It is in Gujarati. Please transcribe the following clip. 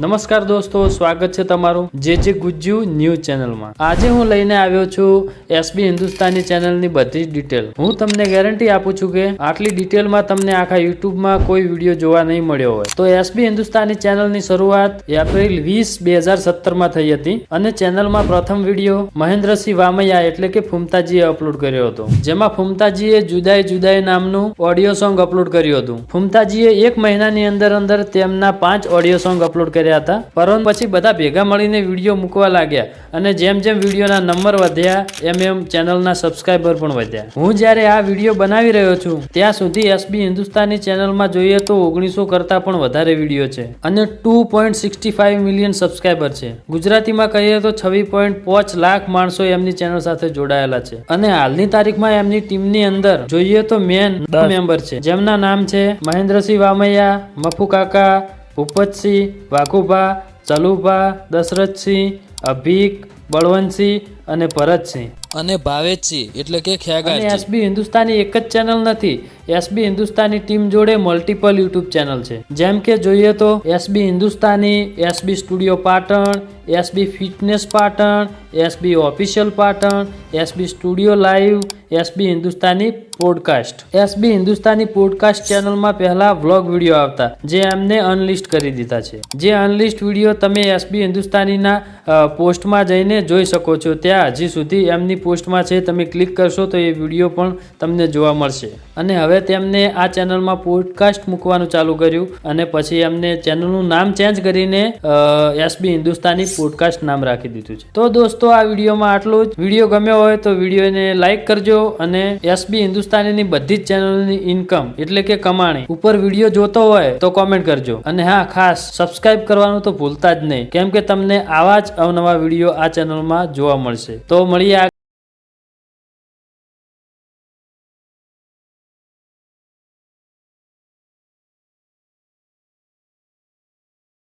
નમસ્કાર દોસ્તો, સ્વાગત છે તમારું જે જે ગુજ્જુ ન્યૂઝ ચેનલમાં. આજે હું લઈને આવ્યો છું એસબી હિન્દુસ્તાની ચેનલની બધી જ ડિટેલ હું તમને ગેરંટી આપું છું કે આટલી ડિટેલમાં તમને આખા યુટ્યુબમાં કોઈ વીડિયો જોવા નહીં મળ્યો હોય. તો એસબી હિન્દુસ્તાની ચેનલની શરૂઆત એપ્રિલ વીસ, બે હજાર સત્તરમાં થઈ હતી અને ચેનલમાં પ્રથમ વીડિયો મહેન્દ્રસિંહ વામૈયા એટલે કે ફૂમતાજીએ અપલોડ કર્યો હતો. જેમાં ફૂમતાજીએ જુદાઈ જુદાઈ નામનું ઓડિયો સોંગ અપલોડ કર્યું હતું. ફૂમતાજીએ એક મહિનાની અંદર અંદર તેમના પાંચ ઓડિયો સોંગ અપલોડ કર્યા હતા. પરંતુ પછી બધા ભેગા મળીને વીડિયો મૂકવા લાગ્યા અને જેમ જેમ વિડીયોના નંબર વધ્યા એમ એમ ચેનલના સબસ્ક્રાઈબર પણ વધ્યા. હું જ્યારે આ વીડિયો બનાવી રહ્યો છું ત્યાં સુધી એસબી હિન્દુસ્તાની ચેનલમાં જોઈએ તો ઓગણીસો કરતાં પણ વધારે વીડિયો છે અને ટુ મિલિયન સબસ્ક્રાઈબર છે. ગુજરાતીમાં કહીએ તો છવ્વીસ પોઈન્ટ પાંચ લાખ માણસો એમની ચેનલ સાથે જોડાયેલા છે અને હાલની તારીખમાં એમની ટીમની અંદર જોઈએ તો મેન મેમ્બર છે જેમના નામ છે મહેન્દ્રસિંહ વામૈયા મફુ કાકા उपतसिंह वाकोबा चलुबा दशरथसिंह अभिक बळवंतसिंह અને ભરતસિંહ અને ભાવેશસિંહ એટલે કે ખ્યાગાર એસબી હિન્દુસ્તાની એક જ ચેનલ નથી. એસબી હિન્દુસ્તાની ટીમ જોડે મલ્ટિપલ યુટ્યુબ ચેનલ છે. જેમ કે જોઈએ તો S B Hindustani S B studio Patan S B fitness Patan S B official Patan S B studio live S B Hindustani podcast. S B Hindustani podcast ચેનલમાં પહેલા વ્લોગ વીડિયો આવતા જે એમને અનલિસ્ટ કરી દીધા છે. જે અનલિસ્ટ વીડિયો તમે એસબી હિન્દુસ્તાનીના પોસ્ટમાં જઈને જોઈ શકો છો. ત્યાં હજી સુધી એમની પોસ્ટમાં છે, તમે ક્લિક કરશો તો એ વીડિયો પણ તમને જોવા મળશે. અને હવે તેમને આ ચેનલમાં પોડકાસ્ટ મૂકવાનું ચાલુ કર્યું અને પછી એમને ચેનલનું નામ ચેન્જ કરીને એસબી હિન્દુસ્તાની પોડકાસ્ટ નામ રાખી દીધું છે. તો દોસ્તો, આ વિડીયોમાં આટલું જ. વીડિયો ગમ્યો હોય તો વિડીયોને લાઈક કરજો અને એસબી હિન્દુસ્તાનીની બધી જ ચેનલની ઇન્કમ, એટલે કે કમાણી, ઉપર વીડિયો જોતો હોય તો કોમેન્ટ કરજો. અને હા, ખાસ, સબસ્ક્રાઇબ કરવાનું તો ભૂલતા જ નહીં. કેમ કે તમને આવા જ અવનવા વીડિયો આ ચેનલમાં જોવા મળશે. તો મળીએ આ